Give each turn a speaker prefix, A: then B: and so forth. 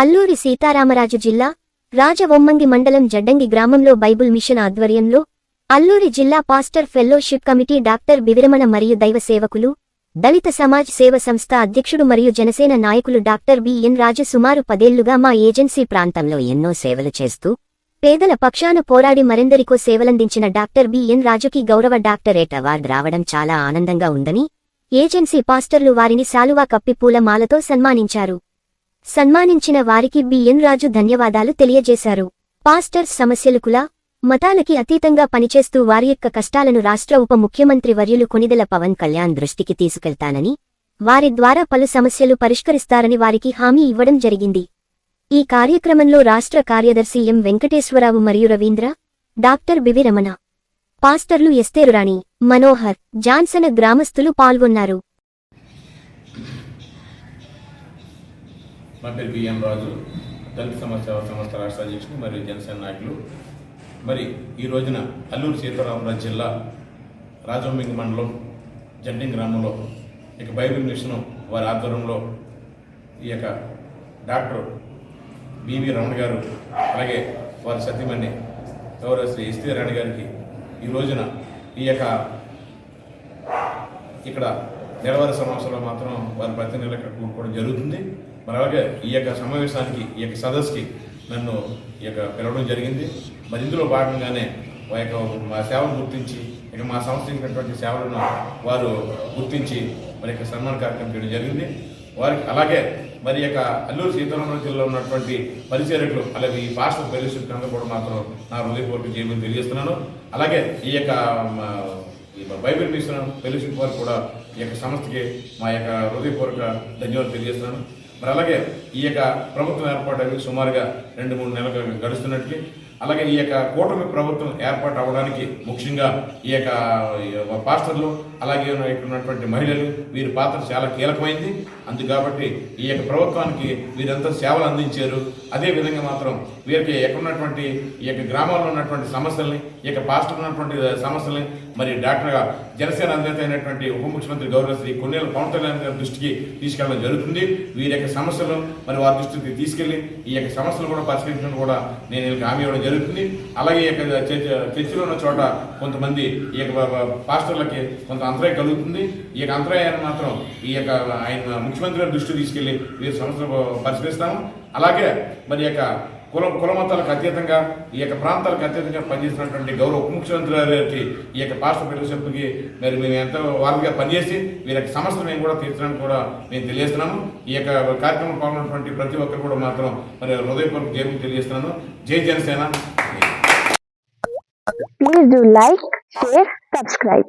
A: అల్లూరి సీతారామరాజు జిల్లా రాజవొమ్మంగి మండలం జడ్డంగి గ్రామంలో బైబుల్ మిషన్ ఆధ్వర్యంలో అల్లూరి జిల్లా పాస్టర్ ఫెల్లోషిప్ కమిటీ డాక్టర్ బివిరమణ మరియు దైవ సేవకులు దళిత సమాజ్ సేవ సంస్థ అధ్యక్షుడు మరియు జనసేన నాయకులు డాక్టర్ బిఎన్ రాజు సుమారు పదేళ్ళుగా మా ఏజెన్సీ ప్రాంతంలో ఎన్నో సేవలు చేస్తూ పేదల పక్షాన పోరాడి మరెందరికో సేవలందించిన డాక్టర్ బిఎన్ రాజుకి గౌరవ డాక్టరేట్ అవార్డు రావడం చాలా ఆనందంగా ఉందని ఏజెన్సీ పాస్టర్లు వారిని శాలువా కప్పి పూల మాలతో సన్మానించారు. సన్మానించిన వారికి బిఎన్ రాజు ధన్యవాదాలు తెలియజేశారు. పాస్టర్స్ సమస్యలు కుల మతాలకి అతీతంగా పనిచేస్తూ వారి యొక్క కష్టాలను రాష్ట్ర ఉప ముఖ్యమంత్రి వర్యులు కొనిదెల పవన్ కళ్యాణ్ దృష్టికి తీసుకెళ్తానని వారి ద్వారా పలు సమస్యలు పరిష్కరిస్తారని వారికి హామీ ఇవ్వడం జరిగింది. ఈ కార్యక్రమంలో రాష్ట్ర కార్యదర్శి ఎం వెంకటేశ్వరరావు మరియు రవీంద్ర డాక్టర్ బివి రమణ పాస్టర్లు ఎస్తేరురాణి మనోహర్ జాన్సన గ్రామస్తులు పాల్గొన్నారు.
B: నా పేరు బిఎం రాజు. దళిత సమాజ సేవా సంస్థ రాష్ట్ర అధ్యక్షుడు మరియు జనసేన నాయకులు. మరి ఈ రోజున అల్లూరు సీతారామరాజు జిల్లా రాజవమింగి మండలం జంటింగ్ గ్రామంలో ఇక బైబిల్ మిషన్ వారి ఆధ్వర్యంలో ఈ యొక్క డాక్టర్ బివి రమణ గారు అలాగే వారి సతీమణి గౌరవ శ్రీ ఎస్టీ రాణి గారికి ఈ రోజున ఈ యొక్క ఇక్కడ నెలవారీ సమావేశంలో మాత్రం వారి ప్రతినిధులు ఇక్కడ కూడుకోవడం జరుగుతుంది. మరి అలాగే ఈ యొక్క సమావేశానికి ఈ యొక్క సదస్సుకి నన్ను ఈ యొక్క పిలవడం జరిగింది. మరి ఇందులో భాగంగానే వారి యొక్క మా సేవను గుర్తించి ఇక మా సంస్థ సేవలను వారు గుర్తించి మరి యొక్క సన్మాన కార్యక్రమం చేయడం జరిగింది. వారికి అలాగే మరి యొక్క అల్లూరు సీతారామరాజు జిల్లాలో ఉన్నటువంటి పరిచర్యలు అలాగే ఈ భాష ఫెలోషిప్ అందరూ కూడా మాత్రం నా హృదయపూర్వక చేయమని తెలియజేస్తున్నాను. అలాగే ఈ యొక్క మా, ఈ బైబిల్ మిషన్ ఫెలోషిప్ వారు కూడా ఈ యొక్క సంస్థకి మా యొక్క హృదయపూర్వక ధన్యవాదాలు తెలియజేస్తున్నాను. మరి అలాగే ఈ యొక్క ప్రభుత్వం ఏర్పాటు సుమారుగా రెండు మూడు నెలలు గడుస్తున్నట్టు అలాగే ఈ యొక్క కూటమి ప్రభుత్వం ఏర్పాటు అవ్వడానికి ముఖ్యంగా ఈ యొక్క పాస్టర్లు అలాగే ఉన్నటువంటి మహిళలు వీరి పాత్ర చాలా కీలకమైంది. అందు కాబట్టి ఈ యొక్క ప్రభుత్వానికి వీరంతా సేవలు అందించారు. అదే విధంగా మాత్రం వీరికి ఎక్కడ ఉన్నటువంటి ఈ యొక్క గ్రామాల్లో ఉన్నటువంటి సమస్యల్ని ఈ యొక్క పాస్టర్ ఉన్నటువంటి సమస్యల్ని మరి డాక్టర్గా జనసేన అధినేత అయినటువంటి ఉప ముఖ్యమంత్రి గౌరవ శ్రీ కొన్నేళ్ళ పవన్ కళ్యాణ్ గారి దృష్టికి తీసుకెళ్ళడం జరుగుతుంది. వీరి యొక్క సమస్యలు మరి వారి దృష్టికి తీసుకెళ్ళి ఈ యొక్క సమస్యలు కూడా పరిష్కరించడం కూడా నేను వీళ్ళకి హామీ ఇవ్వడం జరుగుతుంది. అలాగే ఈ యొక్క చర్చిలో ఉన్న చోట కొంతమంది ఈ యొక్క పాస్టర్లకి కొంత అంతరాయం కలుగుతుంది. ఈ యొక్క అంతరాయాన్ని మాత్రం ఈ యొక్క ఆయన ముఖ్యమంత్రి గారి దృష్టికి తీసుకెళ్ళి వీరి సమస్యలు పరిష్కరిస్తాము. అలాగే మరి యొక్క కులం కులమతాలకు అతీతంగా ఈ యొక్క ప్రాంతాలకు అతీతంగా పనిచేసినటువంటి గౌరవ ఉప ముఖ్యమంత్రి గారికి ఈ యొక్క పాస్టర్ ఫెలోషిప్కి మరి మేము ఎంతో వారిగా పనిచేసి వీరి యొక్క సమస్యలు మేము కూడా తీర్చడానికి కూడా మేము తెలియజేస్తున్నాము. ఈ యొక్క కార్యక్రమం పాల్గొన్నటువంటి ప్రతి ఒక్కరు కూడా మాత్రం మరి హృదయపూర్వక జైలు తెలియజేస్తున్నాను. జై Janasena.
C: Please do like, share, subscribe.